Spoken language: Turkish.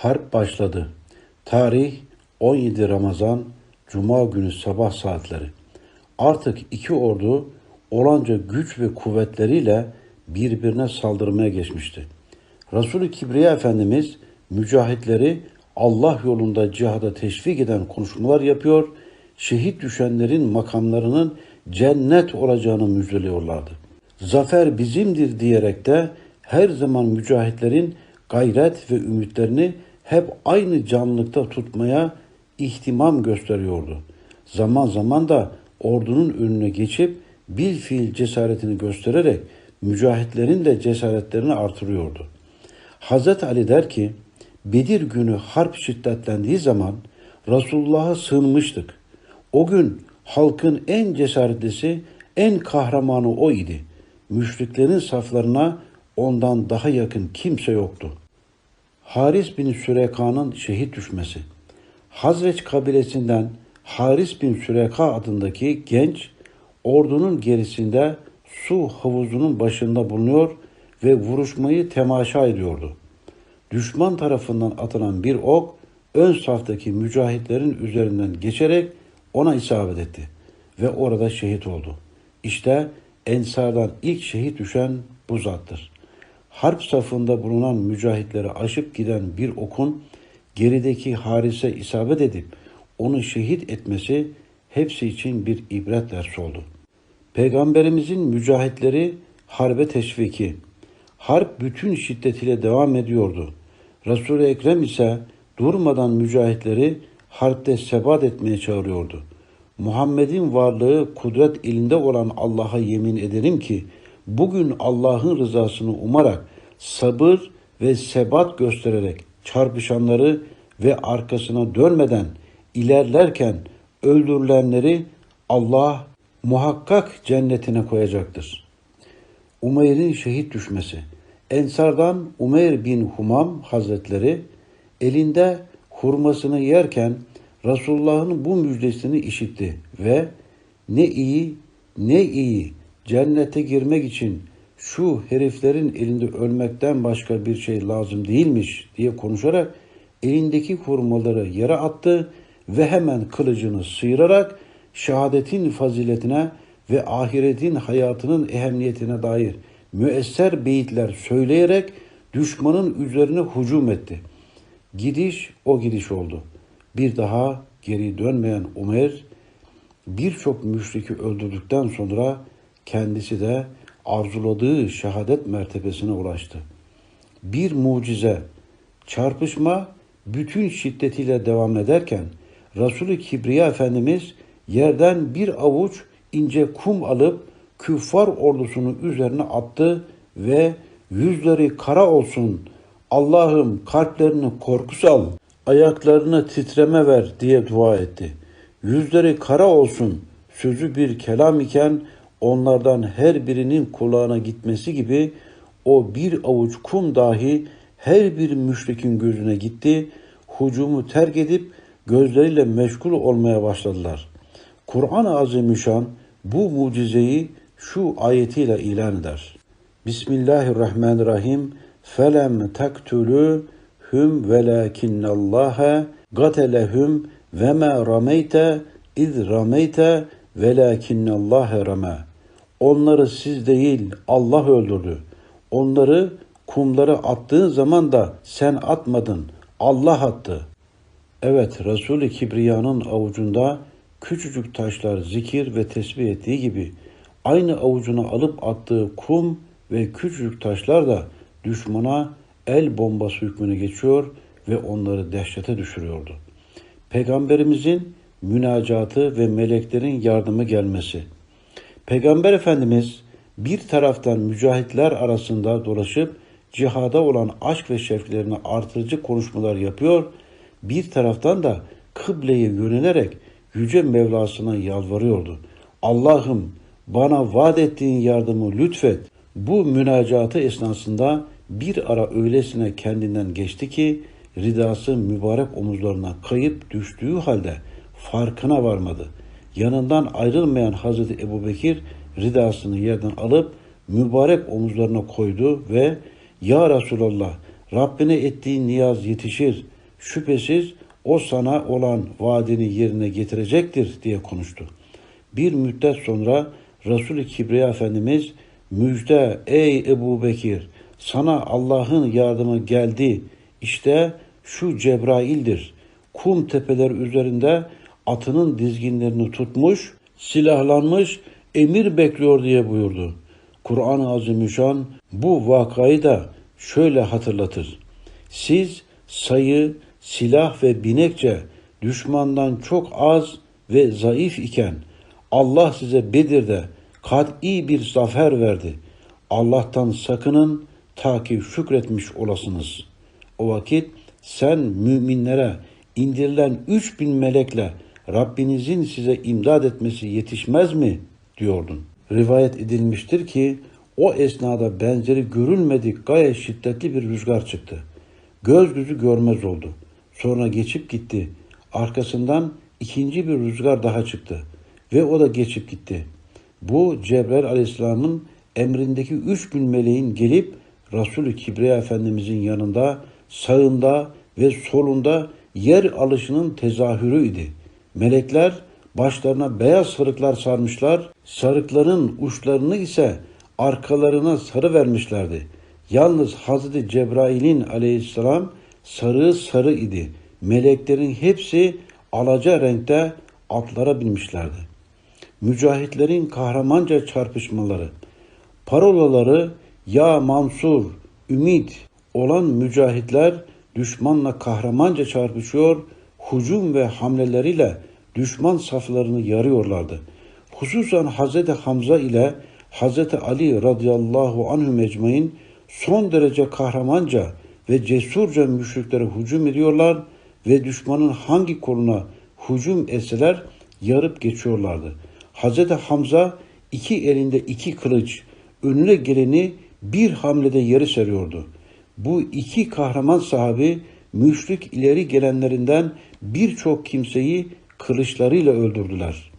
Harp başladı. Tarih 17 Ramazan Cuma günü sabah saatleri. Artık iki ordu olanca güç ve kuvvetleriyle birbirine saldırmaya geçmişti. Resul-i Kibriya Efendimiz mücahitleri Allah yolunda cihada teşvik eden konuşmalar yapıyor, şehit düşenlerin makamlarının cennet olacağını müjdeliyorlardı. Zafer bizimdir diyerek de her zaman mücahitlerin gayret ve ümitlerini hep aynı canlılıkta tutmaya ihtimam gösteriyordu. Zaman zaman da ordunun önüne geçip bil fiil cesaretini göstererek mücahitlerin de cesaretlerini artırıyordu. Hazreti Ali der ki, Bedir günü harp şiddetlendiği zaman Resulullah'a sığınmıştık. O gün halkın en cesaretlisi, en kahramanı o idi. Müşriklerin saflarına ondan daha yakın kimse yoktu. Haris bin Süreka'nın şehit düşmesi. Hazreç kabilesinden Haris bin Süreka adındaki genç ordunun gerisinde su havuzunun başında bulunuyor ve vuruşmayı temaşa ediyordu. Düşman tarafından atılan bir ok ön saftaki mücahitlerin üzerinden geçerek ona isabet etti ve orada şehit oldu. İşte Ensardan ilk şehit düşen bu zattır. Harp safında bulunan mücahitleri aşıp giden bir okun gerideki harise isabet edip onu şehit etmesi hepsi için bir ibret dersi oldu. Peygamberimizin mücahitleri harbe teşviki. Harp bütün şiddetiyle devam ediyordu. Resul-i Ekrem ise durmadan mücahitleri harpte sebat etmeye çağırıyordu. Muhammed'in varlığı kudret elinde olan Allah'a yemin ederim ki bugün Allah'ın rızasını umarak sabır ve sebat göstererek çarpışanları ve arkasına dönmeden ilerlerken öldürülenleri Allah muhakkak cennetine koyacaktır. Umeyr'in şehit düşmesi. Ensardan Umeyr bin Humam Hazretleri elinde hurmasını yerken Resulullah'ın bu müjdesini işitti ve ne iyi ne iyi cennete girmek için şu heriflerin elinde ölmekten başka bir şey lazım değilmiş diye konuşarak elindeki hurmaları yere attı ve hemen kılıcını sıyırarak şehadetin faziletine ve ahiretin hayatının ehemmiyetine dair müesser beyitler söyleyerek düşmanın üzerine hücum etti. Gidiş o gidiş oldu. Bir daha geri dönmeyen Umer birçok müşriki öldürdükten sonra kendisi de arzuladığı şehadet mertebesine ulaştı. Bir mucize, çarpışma bütün şiddetiyle devam ederken Resulü Kibriya Efendimiz yerden bir avuç ince kum alıp küffar ordusunu üzerine attı ve yüzleri kara olsun Allah'ım kalplerini korku sal, ayaklarını titreme ver diye dua etti. Yüzleri kara olsun sözü bir kelam iken onlardan her birinin kulağına gitmesi gibi o bir avuç kum dahi her bir müşrikin gözüne gitti, hucumu terk edip gözleriyle meşgul olmaya başladılar. Kur'an-ı Azimüşşan bu mucizeyi şu ayetiyle ilan eder. Bismillahirrahmanirrahim. Felem taktulu hum velakinnallaha gatelehum ve ma rameyte iz rameyte velakinnallaha rama. Onları siz değil Allah öldürdü. Onları kumlara attığın zaman da sen atmadın. Allah attı. Evet Resul-i Kibriya'nın avucunda küçücük taşlar zikir ve tesbih ettiği gibi aynı avucuna alıp attığı kum ve küçücük taşlar da düşmana el bombası hükmüne geçiyor ve onları dehşete düşürüyordu. Peygamberimizin münacatı ve meleklerin yardımı gelmesi. Peygamber Efendimiz bir taraftan mücahitler arasında dolaşıp cihada olan aşk ve şevklerini artırıcı konuşmalar yapıyor, bir taraftan da kıbleye yönelerek Yüce Mevlasına yalvarıyordu. Allah'ım bana vaat ettiğin yardımı lütfet. Bu münacatı esnasında bir ara öylesine kendinden geçti ki ridası mübarek omuzlarına kayıp düştüğü halde farkına varmadı. Yanından ayrılmayan Hazreti Ebu Bekir ridasını yerden alıp mübarek omuzlarına koydu ve Ya Resulallah Rabbine ettiğin niyaz yetişir. Şüphesiz o sana olan vaadini yerine getirecektir diye konuştu. Bir müddet sonra Resul-i Kibriya Efendimiz müjde ey Ebu Bekir sana Allah'ın yardımı geldi. İşte şu Cebrail'dir. Kum tepeler üzerinde atının dizginlerini tutmuş, silahlanmış, emir bekliyor diye buyurdu. Kur'an-ı Azimüşşan bu vakayı da şöyle hatırlatır. Siz sayı, silah ve binekçe düşmandan çok az ve zayıf iken Allah size Bedir'de kat'i bir zafer verdi. Allah'tan sakının ta ki şükretmiş olasınız. O vakit sen müminlere indirilen üç bin melekle Rabbinizin size imdad etmesi yetişmez mi diyordun. Rivayet edilmiştir ki o esnada benzeri görülmedik gayet şiddetli bir rüzgar çıktı. Göz gözü görmez oldu. Sonra geçip gitti. Arkasından ikinci bir rüzgar daha çıktı ve o da geçip gitti. Bu Cebrail aleyhisselamın emrindeki üç bin meleğin gelip Resulü Kibriya Efendimizin yanında, sağında ve solunda yer alışının tezahürüydü. Melekler başlarına beyaz sarıklar sarmışlar, sarıkların uçlarını ise arkalarına sarı vermişlerdi. Yalnız Hazreti Cebrail'in aleyhisselam sarı sarı idi. Meleklerin hepsi alaca renkte atlara binmişlerdi. Mücahitlerin kahramanca çarpışmaları, parolaları ya Mansur, Ümit olan mücahitler düşmanla kahramanca çarpışıyor, hücum ve hamleleriyle düşman saflarını yarıyorlardı. Hususan Hazreti Hamza ile Hazreti Ali radıyallahu anhü mecmain son derece kahramanca ve cesurca müşriklere hücum ediyorlar ve düşmanın hangi koluna hücum etseler yarıp geçiyorlardı. Hazreti Hamza iki elinde iki kılıç, önüne geleni bir hamlede yeri seriyordu. Bu iki kahraman sahabi müşrik ileri gelenlerinden birçok kimseyi kılıçlarıyla öldürdüler.